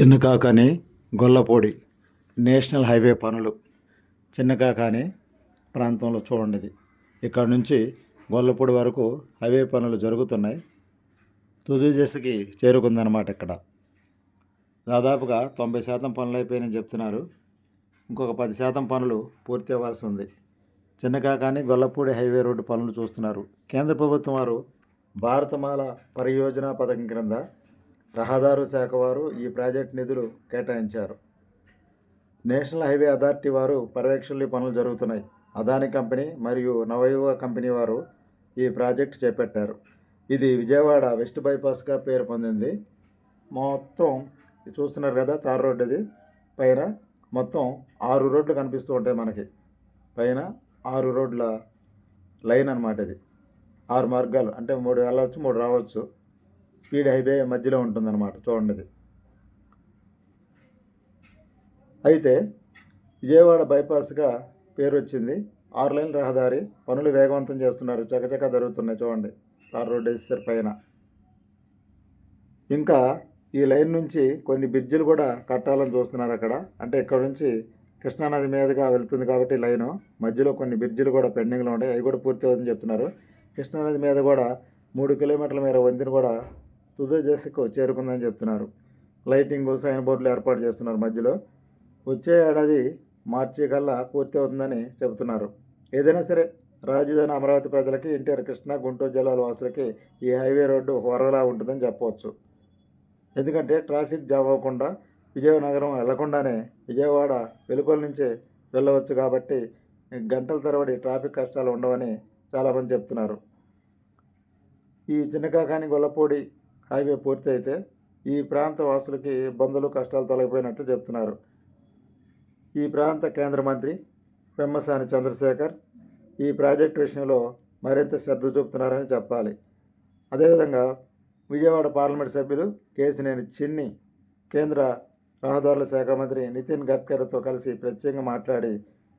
Chinnakakani Gollapudi national highway పనులు. చిన్నకాకాని ప్రాంతంలో చూడండి ఇది ఇక్కడ నుంచి గొల్లపూడి వరకు హైవే పనులు జరుగుతున్నాయి. తుది దశకి చేరుకుందన్నమాట ఇక్కడ. దాదాపుగా తొంభై శాతం పనులు అయిపోయినాయని చెప్తున్నారు. ఇంకొక పది శాతం పనులు పూర్తి అవ్వాల్సి ఉంది. చిన్నకాకాని గొల్లపూడి హైవే రోడ్డు పనులు చూస్తున్నారు. కేంద్ర ప్రభుత్వం వారు భారతమాల పరియోజన పథకం క్రింద రహదారు శాఖ వారు ఈ ప్రాజెక్ట్ నిధులు కేటాయించారు. నేషనల్ హైవే అథారిటీ వారు పర్యవేక్షణలు పనులు జరుగుతున్నాయి. అదాని కంపెనీ మరియు నవయువ కంపెనీ వారు ఈ ప్రాజెక్ట్ చేపట్టారు. ఇది విజయవాడ వెస్ట్ బైపాస్గా పేరు పొందింది. మొత్తం చూస్తున్నారు కదా తార్ రోడ్డు ఇది. పైన మొత్తం ఆరు రోడ్లు కనిపిస్తూ ఉంటాయి మనకి. పైన ఆరు రోడ్ల లైన్ అన్నమాట ఇది. ఆరు మార్గాలు అంటే మూడు వెళ్ళవచ్చు మూడు రావచ్చు. స్పీడ్ హైవే మధ్యలో ఉంటుందన్నమాట చూడండి అయితే విజయవాడ బైపాస్గా పేరు వచ్చింది ఆరు లైన్ రహదారి పనులు వేగవంతం చేస్తున్నారు చకచక జరుగుతున్నాయి చూడండి తార్ రోడ్ వేసేసారు పైన. ఇంకా ఈ లైన్ నుంచి కొన్ని బ్రిడ్జిలు కూడా కట్టాలని చూస్తున్నారు అక్కడ అంటే ఇక్కడ నుంచి కృష్ణానది మీదుగా వెళ్తుంది కాబట్టి లైను మధ్యలో కొన్ని బ్రిడ్జిలు కూడా పెండింగ్లో ఉంటాయి అవి కూడా పూర్తి అవుతుందని చెప్తున్నారు. కృష్ణానది మీద కూడా మూడు కిలోమీటర్ల మేర వంతెన కూడా తుది దశకు చేరుకుందని చెప్తున్నారు. లైటింగ్ సైన్ బోర్డులు ఏర్పాటు చేస్తున్నారు మధ్యలో. వచ్చే ఏడాది మార్చి కల్లా పూర్తి అవుతుందని చెబుతున్నారు. ఏదైనా సరే రాజధాని అమరావతి ప్రజలకి ఎన్టీఆర్ కృష్ణా గుంటూరు జిల్లాల వాసులకి ఈ హైవే రోడ్డు హోరలా ఉంటుందని చెప్పవచ్చు. ఎందుకంటే ట్రాఫిక్ జామ్ అవ్వకుండా విజయనగరం వెళ్ళకుండానే విజయవాడ వెలుపల నుంచే వెళ్ళవచ్చు కాబట్టి గంటల తరబడి ట్రాఫిక్ కష్టాలు ఉండవని చాలామంది చెప్తున్నారు. ఈ చిన్నకాకాని గొల్లపూడి హైవే పూర్తయితే ఈ ప్రాంత వాసులకి ఇబ్బందులు కష్టాలు తొలగిపోయినట్లు చెప్తున్నారు. ఈ ప్రాంత కేంద్ర మంత్రి పెమ్మసాని చంద్రశేఖర్ ఈ ప్రాజెక్టు విషయంలో మరింత శ్రద్ధ చూపుతున్నారని చెప్పాలి. అదేవిధంగా విజయవాడ పార్లమెంట్ సభ్యులు కేసినేని చిన్ని కేంద్ర రహదారుల శాఖ మంత్రి నితిన్ గడ్కరీతో కలిసి ప్రత్యేకంగా మాట్లాడి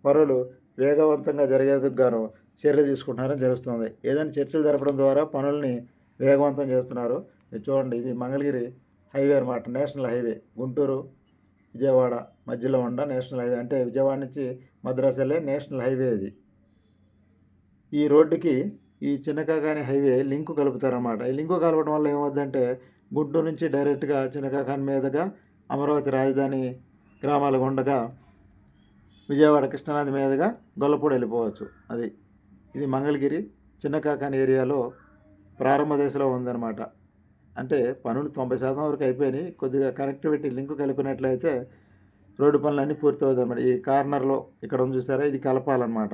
పనులు వేగవంతంగా జరిగేందుకు గాను చర్యలు తీసుకుంటున్నారని తెలుస్తుంది. ఏదైనా చర్చలు జరపడం ద్వారా పనుల్ని వేగవంతం చేస్తున్నారు. చూడండి ఇది మంగళగిరి హైవే అనమాట నేషనల్ హైవే. గుంటూరు విజయవాడ మధ్యలో ఉండ నేషనల్ హైవే. అంటే విజయవాడ నుంచి మద్రాసు వెళ్ళే నేషనల్ హైవే ఇది. ఈ రోడ్డుకి ఈ చిన్నకాకాని హైవే లింకు కలుపుతారన్నమాట. ఈ లింకు కలపడం వల్ల ఏమవుద్దంటే గుంటూరు నుంచి డైరెక్ట్గా చిన్నకాకాని మీదుగా అమరావతి రాజధాని గ్రామాలు ఉండగా విజయవాడ కృష్ణానది మీదుగా గొల్లపూడి వెళ్ళిపోవచ్చు అది. ఇది మంగళగిరి చిన్నకాకాని ఏరియాలో ప్రారంభ దశలో ఉందన్నమాట. అంటే పనులు తొంభై శాతం వరకు అయిపోయినాయి. కొద్దిగా కనెక్టివిటీ లింక్ కలిపినట్లయితే రోడ్డు పనులన్నీ పూర్తవుతాయి ఈ కార్నర్లో ఇక్కడ ఉంది చూసారా? ఇది కలపాలన్నమాట.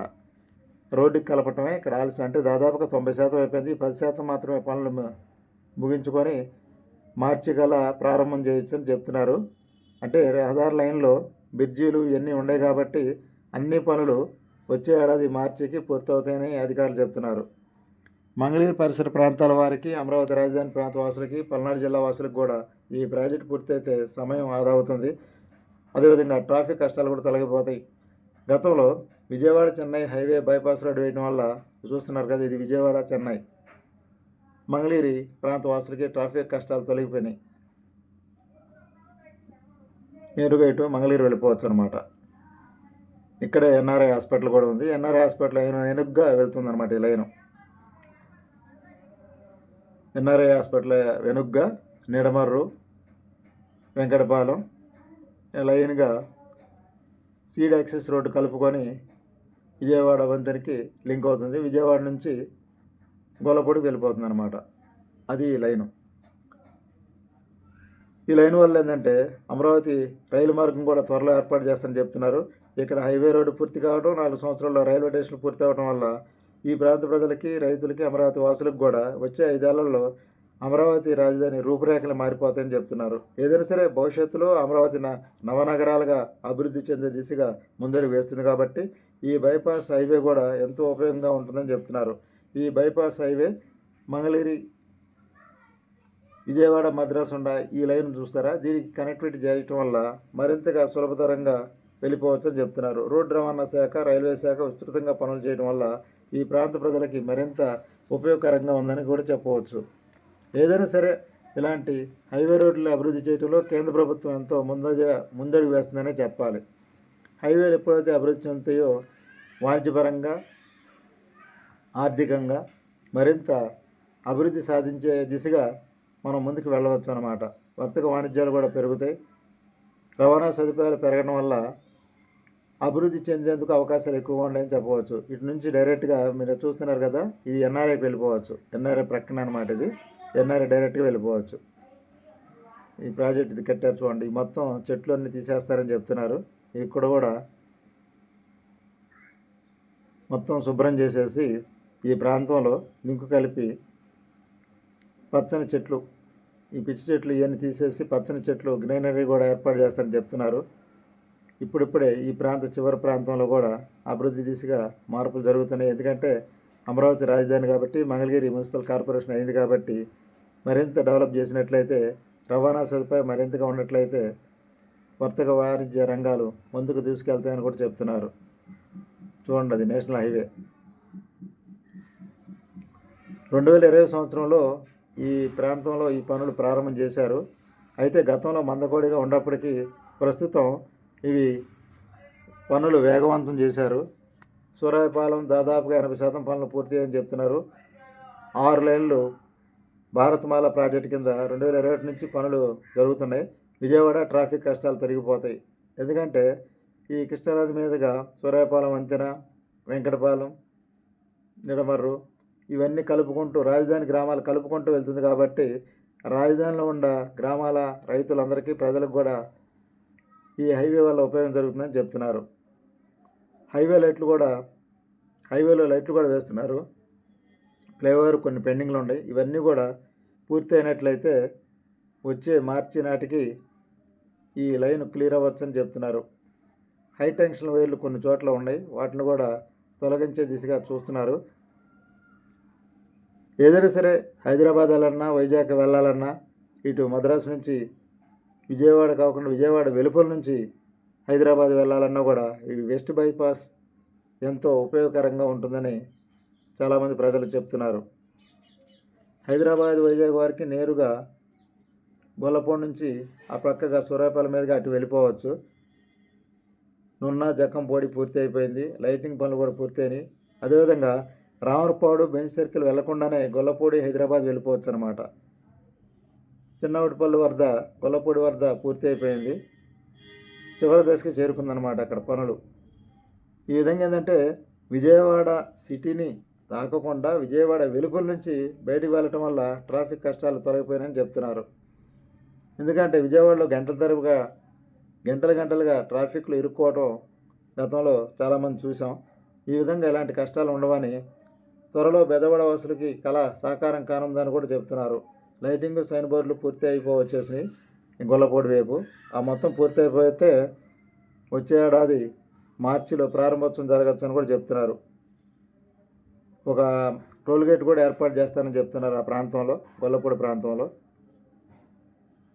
రోడ్డుకి కలపటమే ఇక్కడ ఆలస్యం. అంటే దాదాపుగా తొంభై శాతం అయిపోయింది. పది శాతం మాత్రమే పనులు ముగించుకొని మార్చి గల ప్రారంభం చేయొచ్చు అని చెప్తున్నారు. అంటే రహదారి లైన్లో బ్రిడ్జీలు ఇవన్నీ ఉన్నాయి కాబట్టి అన్ని పనులు వచ్చే ఏడాది మార్చికి పూర్తవుతాయని అధికారులు చెప్తున్నారు. మంగళగిరి పరిసర ప్రాంతాల వారికి అమరావతి రాజధాని ప్రాంత వాసులకి పల్నాడు జిల్లా వాసులకు కూడా ఈ ప్రాజెక్ట్ పూర్తయితే సమయం ఆదా అవుతుంది. అదేవిధంగా ట్రాఫిక్ కష్టాలు కూడా తొలగిపోతాయి. గతంలో Vijayawada Chennai highway bypass road వేయడం వల్ల చూస్తున్నారు కదా ఇది విజయవాడ చెన్నై. మంగళగిరి ప్రాంత వాసులకి ట్రాఫిక్ కష్టాలు తొలగిపోయినాయి. నేరుగా ఇటు మంగళగిరి వెళ్ళిపోవచ్చు అనమాట ఇక్కడే ఎన్ఆర్ఐ హాస్పిటల్ కూడా ఉంది. ఎన్ఆర్ఐ హాస్పిటల్ అయిన వెనుగ్గా వెళ్తుంది అనమాట ఈ లైను. ఎన్ఆర్ఐ హాస్పిటల్ వెనుగ్గా నిడమర్రు వెంకటపాలెం లైన్గా సీడ్ యాక్సెస్ రోడ్డు కలుపుకొని విజయవాడ వంతెనకి లింక్ అవుతుంది. విజయవాడ నుంచి గొల్లపూడికి వెళ్ళిపోతుంది అనమాట అది ఈ లైను. ఈ లైన్ వల్ల ఏంటంటే అమరావతి రైలు మార్గం కూడా త్వరలో ఏర్పాటు చేస్తానని చెప్తున్నారు. ఇక్కడ హైవే రోడ్డు పూర్తి కావడం నాలుగు సంవత్సరాల్లో రైల్వే స్టేషన్లు పూర్తి అవడం వల్ల ఈ ప్రాంత ప్రజలకి రైతులకి అమరావతి వాసులకు కూడా వచ్చే ఐదేళ్ళలో అమరావతి రాజధాని రూపురేఖలు మారిపోతాయని చెప్తున్నారు. ఏదైనా సరే భవిష్యత్తులో అమరావతి నవనగరాలుగా అభివృద్ధి చెందే దిశగా ముందడుగు వేస్తుంది కాబట్టి ఈ బైపాస్ హైవే కూడా ఎంతో ఉపయోగంగా ఉంటుందని చెప్తున్నారు. ఈ బైపాస్ హైవే మంగళగిరి విజయవాడ మద్రాసు ఉండ ఈ లైన్ చూస్తారా? దీనికి కనెక్టివిటీ చేయటం వల్ల మరింతగా సులభతరంగా వెళ్ళిపోవచ్చు అని చెప్తున్నారు. రోడ్డు రవాణా శాఖ రైల్వే శాఖ విస్తృతంగా పనులు చేయడం వల్ల ఈ ప్రాంత ప్రజలకి మరింత ఉపయోగకరంగా ఉందని కూడా చెప్పవచ్చు. ఏదైనా సరే ఇలాంటి హైవే రోడ్లు అభివృద్ధి చేయడంలో కేంద్ర ప్రభుత్వం ఎంతో ముందజ ముందడుగు వేస్తుందనే చెప్పాలి. హైవేలు ఎప్పుడైతే అభివృద్ధి చెందుతాయో వాణిజ్యపరంగా ఆర్థికంగా మరింత అభివృద్ధి సాధించే దిశగా మనం ముందుకు వెళ్ళవచ్చు అన్నమాట. వర్తక వాణిజ్యాలు కూడా పెరుగుతాయి. రవాణా సదుపాయాలు పెరగడం వల్ల అభివృద్ధి చెందేందుకు అవకాశాలు ఎక్కువగా ఉన్నాయని చెప్పవచ్చు. ఇటు నుంచి డైరెక్ట్గా మీరు చూస్తున్నారు కదా ఇది ఎన్ఆర్ఐకి వెళ్ళిపోవచ్చు. ఎన్ఆర్ఐ ప్రక్కన అనమాట ఇది. ఎన్ఆర్ఐ డైరెక్ట్గా వెళ్ళిపోవచ్చు. ఈ ప్రాజెక్ట్ ఇది కట్టారు చూడండి. మొత్తం చెట్లు అన్నీ తీసేస్తారని చెప్తున్నారు. ఇక్కడ కూడా మొత్తం శుభ్రం చేసేసి ఈ ప్రాంతంలో లింకు కలిపి పచ్చని చెట్లు ఈ పిచ్చి చెట్లు ఇవన్నీ తీసేసి పచ్చని చెట్లు గ్రీనరీ కూడా ఏర్పాటు చేస్తారని చెప్తున్నారు. ఇప్పుడిప్పుడే ఈ ప్రాంత చివరి ప్రాంతంలో కూడా అభివృద్ధి దిశగా మార్పులు జరుగుతున్నాయి. ఎందుకంటే అమరావతి రాజధాని కాబట్టి మంగళగిరి మున్సిపల్ కార్పొరేషన్ అయింది కాబట్టి మరింత డెవలప్ చేసినట్లయితే రవాణా సదుపాయం మరింతగా ఉన్నట్లయితే వర్తక వాణిజ్య రంగాలు ముందుకు తీసుకెళ్తాయని కూడా చెప్తున్నారు. చూడండి అది నేషనల్ హైవే. రెండు వేల ఇరవై సంవత్సరంలో ఈ ప్రాంతంలో ఈ పనులు ప్రారంభం చేశారు. అయితే గతంలో మందకోడిగా ఉన్నప్పటికీ ప్రస్తుతం ఇవి పనులు వేగవంతం చేశారు. సూరాయపాలెం దాదాపుగా ఎనభై శాతం పనులు పూర్తయ్యని చెప్తున్నారు. ఆరు లైన్లు భారత్మాల ప్రాజెక్టు కింద రెండు వేల ఇరవై ఒకటి నుంచి పనులు జరుగుతున్నాయి. విజయవాడ ట్రాఫిక్ కష్టాలు తొలగిపోతాయి. ఎందుకంటే ఈ కృష్ణానది మీదుగా సూరాయపాలెం వంతెన వెంకటపాలెం నిడమర్రు ఇవన్నీ కలుపుకుంటూ రాజధాని గ్రామాలు కలుపుకుంటూ వెళ్తుంది కాబట్టి రాజధానిలో ఉన్న గ్రామాల రైతులందరికీ ప్రజలకు కూడా ఈ హైవే వల్ల ఉపయోగం జరుగుతుందని చెప్తున్నారు. హైవే లైట్లు కూడా హైవేలో లైట్లు కూడా వేస్తున్నారు. ఫ్లైఓవర్ కొన్ని పెండింగ్లు ఉన్నాయి. ఇవన్నీ కూడా పూర్తి అయినట్లయితే వచ్చే మార్చి నాటికి ఈ లైన్ క్లియర్ అవ్వచ్చని చెప్తున్నారు. హై టెన్షన్ వైర్లు కొన్ని చోట్ల ఉన్నాయి. వాటిని కూడా తొలగించే దిశగా చూస్తున్నారు. ఏదైనా సరే హైదరాబాద్ వెళ్ళాలన్నా వైజాగ్ వెళ్ళాలన్నా ఇటు మద్రాసు నుంచి విజయవాడ కాకుండా విజయవాడ వెలుపల నుంచి హైదరాబాద్ వెళ్ళాలన్నా కూడా ఈ వెస్ట్ బైపాస్ ఎంతో ఉపయోగకరంగా ఉంటుందని చాలామంది ప్రజలు చెప్తున్నారు. హైదరాబాద్ వైజాగ్ వారికి నేరుగా గొల్లపూడి నుంచి ఆ ప్రక్కగా సూర్యాపల్లి మీదుగా అటు వెళ్ళిపోవచ్చు. నున్న జక్కంపొడి పూర్తి అయిపోయింది. లైటింగ్ పనులు కూడా పూర్తయినాయి. అదేవిధంగా రామరపాడు బెంచ్ సర్కిల్ వెళ్ళకుండానే గొల్లపూడి హైదరాబాద్ వెళ్ళిపోవచ్చు అనమాట చిన్నవుటిపల్లి వరద గొల్లపూడి వరద పూర్తి అయిపోయింది. చివరి దశకి చేరుకుందనమాట అక్కడ పనులు. ఈ విధంగా ఏంటంటే విజయవాడ సిటీని తాకకుండా విజయవాడ వెలుపల నుంచి బయటికి వెళ్ళటం వల్ల ట్రాఫిక్ కష్టాలు తొలగిపోయినాయని చెప్తున్నారు. ఎందుకంటే విజయవాడలో గంటల తరపుగా గంటలు గంటలుగా ట్రాఫిక్లో ఇరుక్కోవటం గతంలో చాలామంది చూసాం ఈ విధంగా ఇలాంటి కష్టాలు ఉండవని త్వరలో బెదవాడ వాసులకి కళ సాకారం కానుందని కూడా చెబుతున్నారు లైటింగ్ సైన్ బోర్డులు పూర్తి అయిపోవచ్చేసినాయి గొల్లపూడి వైపు. ఆ మొత్తం పూర్తి అయిపోతే వచ్చే ఏడాది మార్చిలో ప్రారంభోత్సవం జరగచ్చని కూడా చెప్తున్నారు. ఒక టోల్ గేట్ కూడా ఏర్పాటు చేస్తారని చెప్తున్నారు ఆ ప్రాంతంలో గొల్లపూడి ప్రాంతంలో.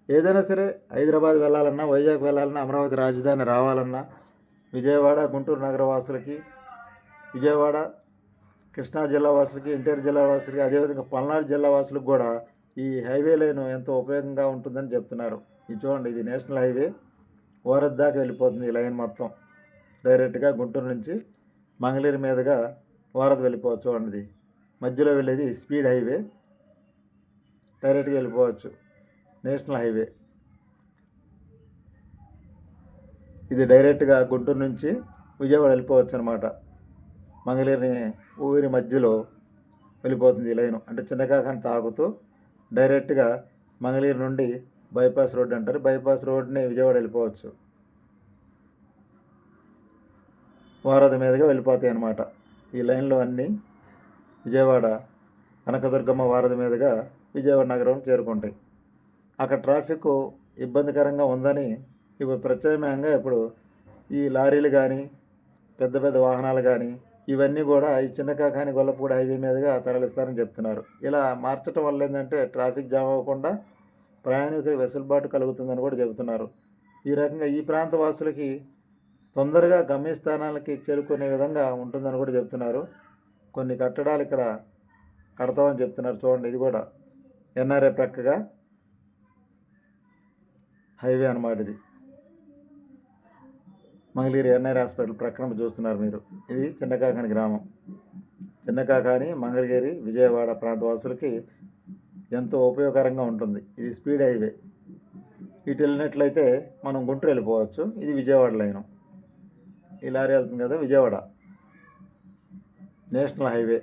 ఏదైనా సరే హైదరాబాద్ వెళ్ళాలన్నా వైజాగ్ వెళ్ళాలన్నా అమరావతి రాజధాని రావాలన్నా విజయవాడ గుంటూరు నగర వాసులకి విజయవాడ కృష్ణా జిల్లా వాసులకి ఎన్టీఆర్ జిల్లా వాసులకి అదేవిధంగా పల్నాడు జిల్లా వాసులకు కూడా ఈ హైవే లైన్ ఎంతో ఉపయోగంగా ఉంటుందని చెప్తున్నారు. ఇది చూడండి ఇది నేషనల్ హైవే. ఓరద్ దాకా వెళ్ళిపోతుంది ఈ లైన్ మొత్తం. డైరెక్ట్గా గుంటూరు నుంచి మంగళగిరి మీదుగా ఓరద్ వెళ్ళిపోవచ్చు చూడండి ఇది. మధ్యలో వెళ్ళేది స్పీడ్ హైవే. డైరెక్ట్గా వెళ్ళిపోవచ్చు నేషనల్ హైవే. ఇది డైరెక్ట్గా గుంటూరు నుంచి విజయవాడ వెళ్ళిపోవచ్చు అనమాట మంగళగిరిని ఊరి మధ్యలో వెళ్ళిపోతుంది ఈ లైను. అంటే చిన్నకాకాని తాగుతూ డైరెక్ట్గా మంగళగిరి నుండి బైపాస్ రోడ్ అంటారు. బైపాస్ రోడ్ని విజయవాడ వెళ్ళిపోవచ్చు. వారధి మీదుగా వెళ్ళిపోతాయి అన్నమాట. ఈ లైన్లో అన్నీ విజయవాడ కనకదుర్గమ్మ వారధి మీదుగా విజయవాడ నగరం చేరుకుంటాయి. అక్కడ ట్రాఫిక్ ఇబ్బందికరంగా ఉందని ఇప్పుడు ప్రత్యామ్నాయంగా ఇప్పుడు ఈ లారీలు కానీ పెద్ద పెద్ద వాహనాలు కానీ ఇవన్నీ కూడా ఈ చిన్న కాకాని గొల్లపూడి హైవే మీదుగా తరలిస్తారని చెప్తున్నారు. ఇలా మార్చడం వల్ల ఏంటంటే ట్రాఫిక్ జామ్ అవ్వకుండా ప్రయాణికులకు వెసులుబాటు కలుగుతుందని కూడా చెబుతున్నారు. ఈ రకంగా ఈ ప్రాంత వాసులకి తొందరగా గమ్యస్థానాలకి చేరుకునే విధంగా ఉంటుందని కూడా చెప్తున్నారు కొన్ని కట్టడాలు ఇక్కడ కడతామని చెప్తున్నారు. చూడండి ఇది కూడా ఎన్ఆర్ఏ ప్రక్కగా హైవే అన్నమాట ఇది. మంగళగిరి ఎన్ఆర్ హాస్పిటల్ ప్రక్కన చూస్తున్నారు మీరు. ఇది చిన్నకాకాని గ్రామం. చిన్నకాకాని మంగళగిరి విజయవాడ ప్రాంత వాసులకి ఎంతో ఉపయోగకరంగా ఉంటుంది. ఇది స్పీడ్ హైవే. ఇటు వెళ్ళినట్లయితే మనం గుంటూరు వెళ్ళిపోవచ్చు. ఇది విజయవాడ లైను. ఈ లారీ వెళ్తుంది కదా విజయవాడ. National highway.